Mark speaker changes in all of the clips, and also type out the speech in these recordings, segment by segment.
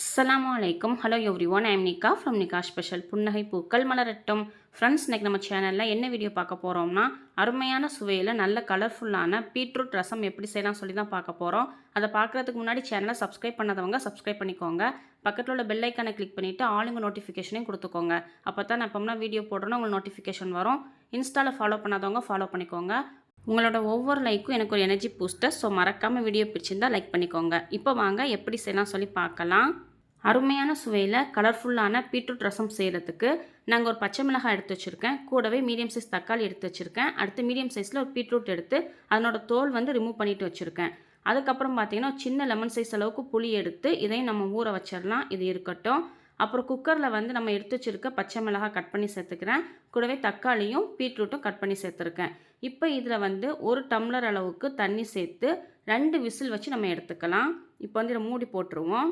Speaker 1: அஸ்லாம் வலைக்கம் hello everyone I'm Nika from Nika special புன்னகை பூக்கள் மலரட்டும் ஃப்ரெண்ட்ஸ் இன்றைக்கி நம்ம சேனலில் என்ன வீடியோ பார்க்க போகிறோம்னா அருமையான சுவையில் நல்ல கலர்ஃபுல்லான பீட்ரூட் ரசம் எப்படி செய்யலாம் சொல்லி தான் பார்க்க போகிறோம் அதை பார்க்குறதுக்கு முன்னாடி சேனலை சப்ஸ்கிரைப் பண்ணாதவங்க சப்ஸ்கிரைப் பண்ணிக்கோங்க. பக்கத்தில் உள்ள பெல் ஐக்கானை கிளிக் பண்ணிவிட்டு ஆளுங்க நோட்டிஃபிகேஷனையும் கொடுத்துக்கோங்க. அப்போ தான் நான் எப்போம்னா வீடியோ போடுறோன்னா உங்களுக்கு நோட்டிஃபிகேஷன் வரும். இன்ஸ்டாவில் ஃபாலோ பண்ணாதவங்க ஃபாலோ பண்ணிக்கோங்க. உங்களோட ஒவ்வொரு லைக்கும் எனக்கு ஒரு எனர்ஜி பூஸ்டர் ஸோ மறக்காமல் வீடியோ பிடிச்சிருந்தால் லைக் பண்ணிக்கோங்க. இப்போ வாங்க எப்படி செய்யலாம் சொல்லி பார்க்கலாம். அருமையான சுவையில் கலர்ஃபுல்லான பீட்ரூட் ரசம் செய்கிறதுக்கு நாங்கள் ஒரு பச்சை மிளகாய் எடுத்து வச்சுருக்கேன். கூடவே மீடியம் சைஸ் தக்காளி எடுத்து வச்சுருக்கேன். அடுத்து மீடியம் சைஸில் ஒரு பீட்ரூட் எடுத்து அதனோட தோல் வந்து ரிமூவ் பண்ணிட்டு வச்சுருக்கேன். அதுக்கப்புறம் பார்த்தீங்கன்னா சின்ன லெமன் சைஸ் அளவுக்கு புளி எடுத்து இதையும் நம்ம ஊற வச்சிடலாம் இது இருக்கட்டும். அப்புறம் குக்கரில் வந்து நம்ம எடுத்து வச்சுருக்க பச்சை மிளகாய் கட் பண்ணி சேர்த்துக்கிறேன். கூடவே தக்காளியும் பீட்ரூட்டும் கட் பண்ணி சேர்த்துருக்கேன். இப்போ இதில் வந்து ஒரு டம்ளர் அளவுக்கு தண்ணி சேர்த்து ரெண்டு விசில் வச்சு நம்ம எடுத்துக்கலாம். இப்போ வந்து இதை மூடி போட்டுருவோம்.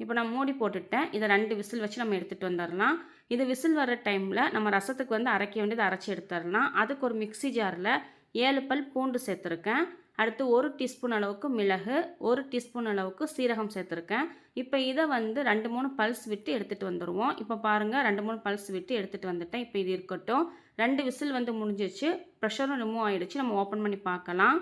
Speaker 1: இப்போ நான் மூடி போட்டுட்டேன். இதை ரெண்டு விசில் வச்சு நம்ம எடுத்துகிட்டு வந்துடலாம். இது விசில் வர டைமில் நம்ம ரசத்துக்கு வந்து அரைக்க வேண்டியது அரைச்சி எடுத்துடலாம். அதுக்கு ஒரு மிக்சி ஜாரில் ஏழு பல் பூண்டு சேர்த்துருக்கேன். அடுத்து ஒரு டீஸ்பூன் அளவுக்கு மிளகு ஒரு டீஸ்பூன் அளவுக்கு சீரகம் சேர்த்துருக்கேன். இப்போ இதை வந்து ரெண்டு மூணு பல்ஸ் விட்டு எடுத்துகிட்டு வந்துடுவோம் இப்போ பாருங்கள் ரெண்டு மூணு பல்ஸ் விட்டு எடுத்துகிட்டு வந்துட்டேன். இப்போ இது இருக்கட்டும். ரெண்டு விசில் வந்து முடிஞ்சிச்சு ப்ரெஷரும் ரிமூவ் ஆகிடுச்சு நம்ம ஓப்பன் பண்ணி பார்க்கலாம்.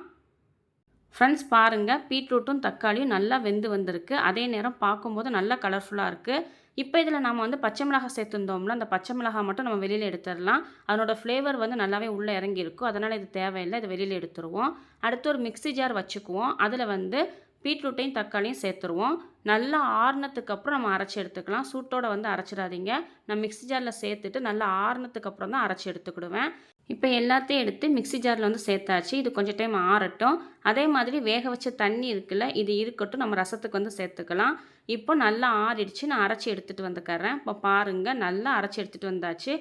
Speaker 1: ஃப்ரெண்ட்ஸ் பாருங்கள் பீட்ரூட்டும் தக்காளியும் நல்லா வெந்து வந்திருக்கு. அதே நேரம் பார்க்கும்போது நல்லா கலர்ஃபுல்லாக இருக்குது இப்போ இதில் நம்ம வந்து பச்சை மிளகாய் சேர்த்துருந்தோம்ல அந்த பச்சை மிளகாய் மட்டும் நம்ம வெளியில் எடுத்துடலாம். அதனோட ஃப்ளேவர் வந்து நல்லாவே உள்ளே இறங்கியிருக்கும் அதனால் இது தேவையில்லை. இதை வெளியில் எடுத்துருவோம். அடுத்து ஒரு மிக்ஸி ஜார் வச்சுக்குவோம். அதில் வந்து பீட்ரூட்டையும் தக்காளியும் சேர்த்துருவோம். நல்லா ஆறுனதுக்கப்புறம் நம்ம அரைச்சி எடுத்துக்கலாம். சூட்டோட வந்து அரைச்சிடாதீங்க. நான் மிக்ஸி ஜாரில் சேர்த்துட்டு நல்லா ஆறுனதுக்கப்புறம் தான் அரைச்சி எடுத்துக்கிடுவேன். இப்போ எல்லாத்தையும் எடுத்து மிக்ஸி ஜாரில் வந்து சேர்த்தாச்சு. இது கொஞ்சம் டைம் ஆறட்டும். அதே மாதிரி வேக வச்ச தண்ணி இருக்குல்ல இது இருக்கட்டும் நம்ம ரசத்துக்கு வந்து சேர்த்துக்கலாம். இப்போ நல்லா ஆறிடுச்சு. நான் அரைச்சி எடுத்துகிட்டு வந்துக்கறேன். இப்போ பாருங்கள் நல்லா அரைச்சி எடுத்துகிட்டு வந்தாச்சு.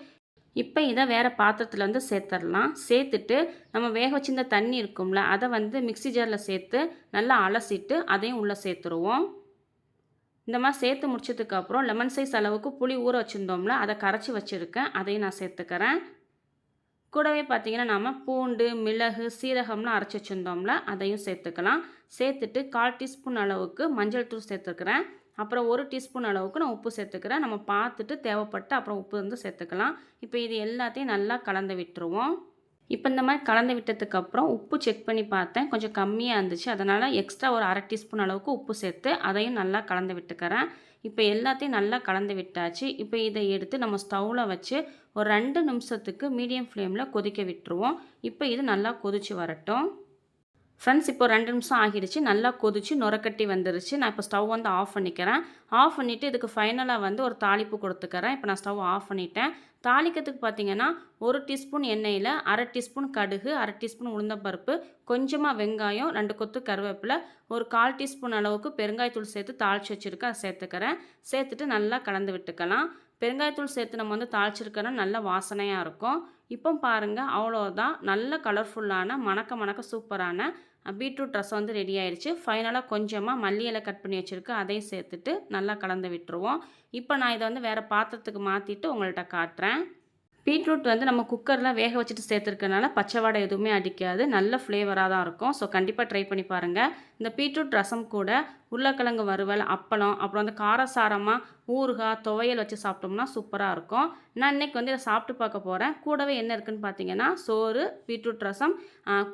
Speaker 1: இப்போ இதை வேறு பாத்திரத்தில் வந்து சேர்த்துடலாம் சேர்த்துட்டு நம்ம வேக வச்சிருந்த தண்ணி இருக்கும்ல அதை வந்து மிக்ஸி ஜாரில் சேர்த்து நல்லா அலசிட்டு அதையும் உள்ளே சேர்த்துருவோம். இந்த மாதிரி சேர்த்து முடிச்சதுக்கப்புறம் லெமன் சைஸ் அளவுக்கு புளி ஊற வச்சுருந்தோம்ல அதை கரைச்சி வச்சுருக்கேன். அதையும் நான் சேர்த்துக்கிறேன். கூடவே பார்த்திங்கன்னா நம்ம பூண்டு மிளகு சீரகம்லாம் அரைச்சி வச்சுருந்தோம்ல அதையும் சேர்த்துக்கலாம். சேர்த்துட்டு கால் டீஸ்பூன் அளவுக்கு மஞ்சள் தூள் சேர்த்துருக்குறேன். அப்புறம் ஒரு டீஸ்பூன் அளவுக்கு நான் உப்பு சேர்த்துக்கிறேன். நம்ம பார்த்துட்டு தேவைப்பட்டு அப்புறம் உப்பு வந்து சேர்த்துக்கலாம். இப்போ இது எல்லாத்தையும் நல்லா கலந்து விட்டுருவோம். இப்போ இந்த மாதிரி கலந்து விட்டதுக்கப்புறம் உப்பு செக் பண்ணி பார்த்தேன். கொஞ்சம் கம்மியாக இருந்துச்சு. அதனால் எக்ஸ்ட்ரா ஒரு அரை டீஸ்பூன் அளவுக்கு உப்பு சேர்த்து அதையும் நல்லா கலந்து விட்டுக்கிறேன். இப்போ எல்லாத்தையும் நல்லா கலந்து விட்டாச்சு. இப்போ இதை எடுத்து நம்ம ஸ்டவ்வில் வச்சு ஒரு ரெண்டு நிமிஷத்துக்கு மீடியம் ஃப்ளேமில் கொதிக்க விட்டுருவோம். இப்போ இது நல்லா கொதிச்சு வரட்டும். ஃப்ரெண்ட்ஸ் இப்போ ரெண்டு நிமிஷம் ஆகிடுச்சு. நல்லா கொதிச்சு நுரக்கட்டி வந்துருச்சு. நான் இப்போ ஸ்டவ் வந்து ஆஃப் பண்ணிக்கிறேன். ஆஃப் பண்ணிவிட்டு இதுக்கு ஃபைனலாக வந்து ஒரு தாளிப்பு கொடுத்துக்கிறேன். இப்போ நான் ஸ்டவ் ஆஃப் பண்ணிட்டேன். தாளிக்கிறதுக்கு பார்த்தீங்கன்னா ஒரு டீஸ்பூன் எண்ணெயில் அரை டீஸ்பூன் கடுகு அரை டீஸ்பூன் உளுந்தப்பருப்பு கொஞ்சமாக வெங்காயம் ரெண்டு கொத்து கருவேப்பிலை ஒரு கால் டீஸ்பூன் அளவுக்கு பெருங்காயத்தூள் சேர்த்து தாளித்து வச்சுருக்கேன். அதை சேர்த்துக்கிறேன். சேர்த்துட்டு நல்லா கலந்து விட்டுக்கலாம். பெருங்காயத்தூள் சேர்த்து நம்ம வந்து தாளிச்சிருக்கிறோம் நல்ல வாசனையாக இருக்கும். இப்போ பாருங்கள் அவ்வளோதான் நல்ல கலர்ஃபுல்லான மணக்க மணக்க சூப்பரான பீட்ரூட் ரசம் வந்து ரெடி ஆயிடுச்சு ஃபைனலாக கொஞ்சமாக மல்லி இலை கட் பண்ணி வச்சுருக்கேன் அதையும் சேர்த்துட்டு நல்லா கலந்து விட்டுருவோம். இப்போ நான் இதை வந்து வேறு பாத்திரத்துக்கு மாற்றிட்டு உங்கள்கிட்ட காட்டுறேன். பீட்ரூட் வந்து நம்ம குக்கரில் வேக வச்சுட்டு சேர்த்துருக்கனால பச்சை வாடை எதுவுமே அடிக்காது. நல்ல ஃப்ளேவராக தான் இருக்கும். ஸோ கண்டிப்பாக ட்ரை பண்ணி பாருங்கள் இந்த பீட்ரூட் ரசம் கூட உருளைக்கிழங்கு வறுவல் அப்பளம் அப்புறம் வந்து காரசாரமாக ஊறுகாய் துவையல் வச்சு சாப்பிட்டோம்னா சூப்பராக இருக்கும். நான் இன்றைக்கி வந்து இதை சாப்பிட்டு பார்க்க போகிறேன் கூடவே என்ன இருக்குன்னு பார்த்தீங்கன்னா சோறு பீட்ரூட் ரசம்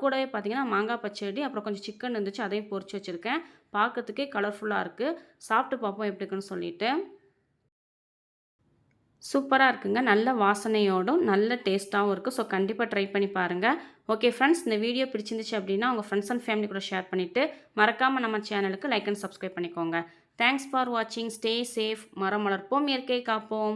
Speaker 1: கூடவே பார்த்தீங்கன்னா மாங்காய் பச்சடி அப்புறம் கொஞ்சம் சிக்கன் இருந்துச்சு அதையும் பொறிச்சு வச்சுருக்கேன். பார்க்கறதுக்கே கலர்ஃபுல்லாக இருக்குது சாப்பிட்டு பார்ப்போம் எப்படி இருக்குன்னு சொல்லிவிட்டு சூப்பராக இருக்குங்க. நல்ல வாசனையோடும் நல்ல டேஸ்ட்டாகவும் இருக்குது ஸோ கண்டிப்பாக ட்ரை பண்ணி பாருங்கள் ஓகே ஃப்ரெண்ட்ஸ் இந்த வீடியோ பிடிச்சிருந்துச்சு அப்படின்னா உங்கள் ஃப்ரெண்ட்ஸ் அண்ட் ஃபேமிலி கூட ஷேர் பண்ணிவிட்டு மறக்காமல் நம்ம சேனலுக்கு லைக் அண்ட் சப்ஸ்கிரைப் பண்ணிக்கோங்க. தேங்க்ஸ் ஃபார் வாட்சிங் ஸ்டே சேஃப் மரம் வளர்ப்போம். இயற்கை காப்போம்.